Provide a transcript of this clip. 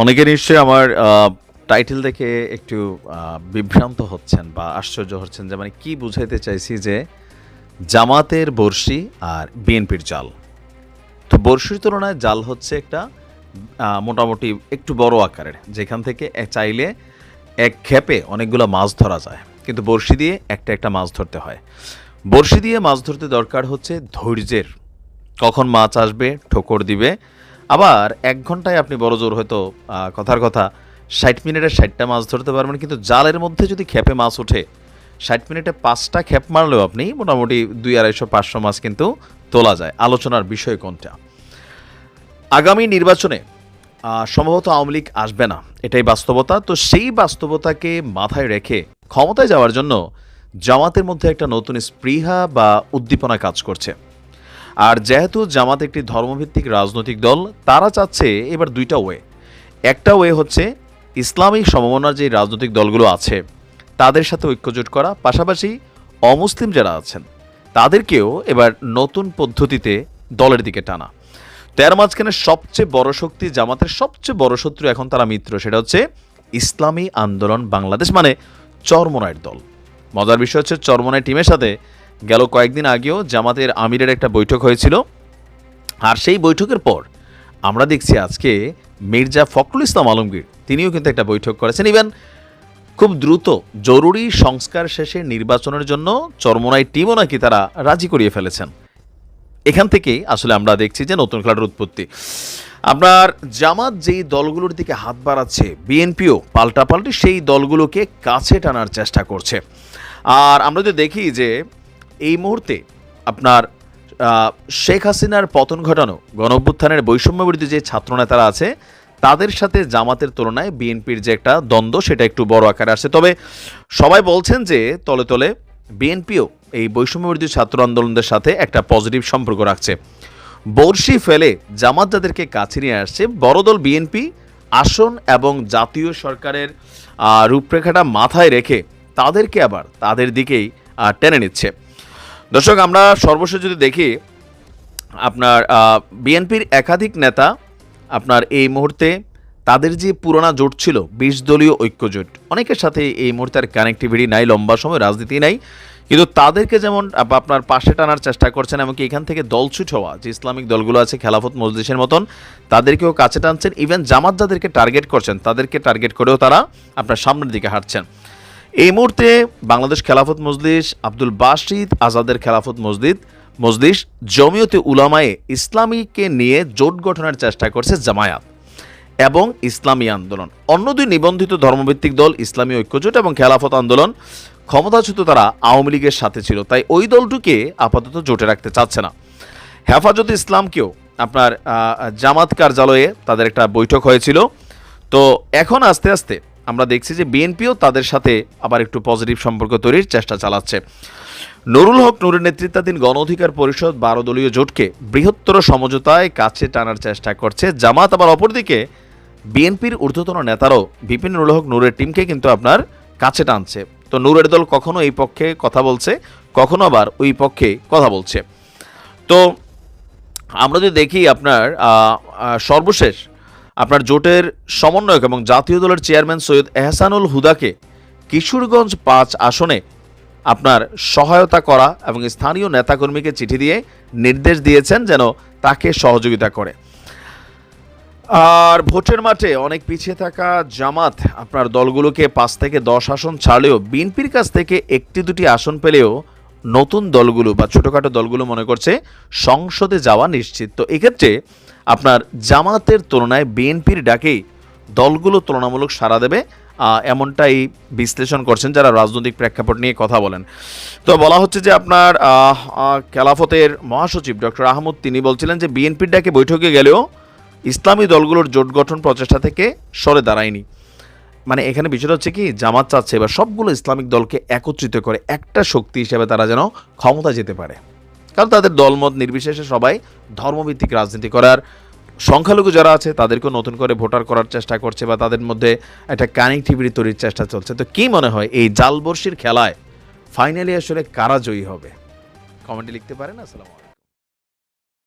অনেকে নিশ্চয়ই আমার টাইটেল দেখে একটু বিভ্রান্ত হচ্ছেন বা আশ্চর্য হচ্ছেন যে মানে কি বুঝাইতে চাইছি যে জামাতের বর্ষি আর বিএনপির জাল। তো বর্ষির তুলনায় জাল হচ্ছে একটা মোটামুটি একটু বড় আকারের, যেখান থেকে চাইলে এক খেপে অনেকগুলো মাছ ধরা যায়। কিন্তু বর্ষি দিয়ে একটা একটা মাছ ধরতে হয়। বর্ষি দিয়ে মাছ ধরতে দরকার হচ্ছে ধৈর্যের। কখন মাছ আসবে, ঠোকর দিবে আবার এক ঘন্টায় আপনি বড় জোর হয়তো কথার কথা, ষাট মিনিটে ষাটটা মাছ ধরতে পারবেন, কিন্তু জালের মধ্যে যদি খেপে মাছ ওঠে, ষাট মিনিটে পাঁচটা খেপ মারলেও আপনি মোটামুটি দুই আড়াইশো, পাঁচশো মাছ কিন্তু তোলা যায়, আলোচনার বিষয় কোনটা। আগামী নির্বাচনে সম্ভবত আওয়ামী লীগ আসবে না, এটাই বাস্তবতা, তো সেই বাস্তবতাকে মাথায় রেখে ক্ষমতায় যাওয়ার জন্য জামাতের মধ্যে একটা নতুন স্পৃহা বা উদ্দীপনা কাজ করছে। আর যেহেতু জামাত একটি ধর্মভিত্তিক রাজনৈতিক দল, তারা চাচ্ছে এবার দুইটা ওয়ে। একটা ওয়ে হচ্ছে ইসলামিক সমমনার যে রাজনৈতিক দলগুলো আছে, তাদের সাথে ঐক্যজোট করা। পাশাপাশি অমুসলিম যারা আছেন, তাদেরকেও এবার নতুন পদ্ধতিতে দলের দিকে টানা। তার মাঝখানে সবচেয়ে বড় শক্তি জামাতের সবচেয়ে বড় শত্রু এখন তারা মিত্র, সেটা হচ্ছে ইসলামী আন্দোলন বাংলাদেশ মানে চরমনায়ের দল। মজার বিষয় হচ্ছে চরমনায় টিমের সাথে গেল কয়েকদিন আগেও জামাতের আমিরের একটা বৈঠক হয়েছিল। আর সেই বৈঠকের পর আমরা দেখছি আজকে মির্জা ফখরুল ইসলাম আলমগীর, তিনিও কিন্তু একটা বৈঠক করেছেন। ইভেন খুব দ্রুত জরুরি সংস্কার শেষে নির্বাচনের জন্য চরমনাই টিমও নাকি তারা রাজি করিয়ে ফেলেছেন। এখান থেকেই আসলে আমরা দেখছি যে নতুন খেলার উৎপত্তি। আপনার জামাত যেই দলগুলোর দিকে হাত বাড়াচ্ছে, বিএনপিও পাল্টাপাল্টি সেই দলগুলোকে কাছে টানার চেষ্টা করছে। আর আমরা যদি দেখি যে এই মুহূর্তে আপনার শেখ হাসিনার পতন ঘটানো, গণঅভ্যুত্থানের বৈষম্য বিরোধী যে ছাত্রনেতারা আছে, তাদের সাথে জামাতের তুলনায় বিএনপির যে একটা দ্বন্দ্ব, সেটা একটু বড় আকারে আসছে। তবে সবাই বলছেন যে তলে তলে বিএনপিও এই বৈষম্য বিরোধী ছাত্র আন্দোলনদের সাথে একটা পজিটিভ সম্পর্ক রাখছে। বর্ষি ফেলে জামাত যাদেরকে কাছে নিয়ে আসছে, বড় দল বিএনপি আসন এবং জাতীয় সরকারের রূপরেখাটা মাথায় রেখে তাদেরকে আবার তাদের দিকেই টেনে নিচ্ছে। দর্শক, আমরা সর্বশেষ যদি দেখি, আপনার বিএনপির একাধিক নেতা আপনার এই মুহূর্তে তাদের যে পুরোনা জোট ছিল, বিশ দলীয় ঐক্য জোট, অনেকের সাথে এই মুহূর্তে আর কানেক্টিভিটি নাই, লম্বা সময় রাজনীতি নাই, কিন্তু তাদেরকে যেমন আপনার পাশে টানার চেষ্টা করছেন, এমনকি এখান থেকে দলছুট হওয়া, যে ইসলামিক দলগুলো আছে, খেলাফত মজলিসের মতন, তাদেরকেও কাছে টানছেন ইভেন জামাত যাদেরকে টার্গেট করছেন, তাদেরকে টার্গেট করেও তারা আপনার সামনের দিকে হাঁটছেন। এই মুহূর্তে বাংলাদেশ খেলাফত মজলিস আব্দুল বাসিদ আজাদের খেলাফত মসজিদ মজলিস জমিয়তে উলামায়ে ইসলামীকে নিয়ে জোট গঠনের চেষ্টা করছে জামায়াত এবং ইসলামী আন্দোলন। অন্য দুই নিবন্ধিত ধর্মভিত্তিক দল ইসলামী ঐক্যজোট এবং খেলাফত আন্দোলন ক্ষমতাচ্যুত তারা আওয়ামী লীগের সাথে ছিল, তাই ওই দলটুকে আপাতত জোটে রাখতে চাচ্ছে না। হেফাজত ইসলামকেও আপনার জামাত কার্যালয়ে তাদের একটা বৈঠক হয়েছিল। তো এখন আস্তে আস্তে আমরা দেখছি যে বিএনপিও তাদের সাথে আবার একটু পজিটিভ সম্পর্ক তৈরির চেষ্টা চালাচ্ছে। নুরুল হক নুরের নেতৃত্বাধীন গণ অধিকার পরিষদ বারো দলীয় জোটকে বৃহত্তর সমঝোতায় কাছে টানার চেষ্টা করছে। জামাত আবার অপরদিকে বিএনপির ঊর্ধ্বতন নেতারাও বিপিন নুরুল হক নুরের টিমকে কিন্তু আপনার কাছে টানছে। তো নুরের দল কখনো এই পক্ষে কথা বলছে, কখনো আবার ওই পক্ষে কথা বলছে। তো আমরা যদি দেখি আপনার সর্বশেষ আপনার জোটের সমন্বয়ক এবং জাতীয় দলের চেয়ারম্যান সৈয়দ এহসানুল হুদাকে কিশোরগঞ্জ পাঁচ আসনে আপনার সহায়তা করা এবং স্থানীয় নেতাকর্মীকে চিঠি দিয়ে নির্দেশ দিয়েছেন যেন তাকে সহযোগিতা করে। আর ভোটের মাঠে অনেক পিছিয়ে থাকা জামাত আপনার দলগুলোকে পাঁচ থেকে দশ আসন ছাড়লেও বিএনপির কাছ থেকে একটি দুটি আসন পেলেও নতুন দলগুলো বা ছোটোখাটো দলগুলো মনে করছে সংসদে যাওয়া নিশ্চিত। তো এক্ষেত্রে আপনার জামাতের তুলনায় বিএনপির ডাকেই দলগুলো তুলনামূলক সাড়া দেবে এমনটাই বিশ্লেষণ করছেন যারা রাজনৈতিক প্রেক্ষাপট নিয়ে কথা বলেন। তো বলা হচ্ছে যে আপনার খেলাফতের মহাসচিব ডক্টর আহমদ তিনি বলছিলেন যে বিএনপির ডাকে বৈঠকে গেলেও ইসলামী দলগুলোর জোট গঠন প্রচেষ্টা থেকে সরে দাঁড়ায়নি। মানে এখানে বিষয়টা হচ্ছে কি, জামাত চাচ্ছে এবার সবগুলো ইসলামিক দলকে একত্রিত করে একটা শক্তি হিসেবে তারা যেন ক্ষমতা যেতে পারে। কারণ তাদের দলমত নির্বিশেষে সবাই ধর্মভিত্তিক রাজনীতি করার। সংখ্যালঘু যারা আছে, তাদেরকেও নতুন করে ভোটার করার চেষ্টা করছে বা তাদের মধ্যে একটা কানেক্টিভিটি তৈরির চেষ্টা চলছে। তো কি মনে হয়, এই জালবর্ষির খেলায় ফাইনালি আসলে কারা জয়ী হবে? কমেন্টে লিখতে পারেন। আসসালামু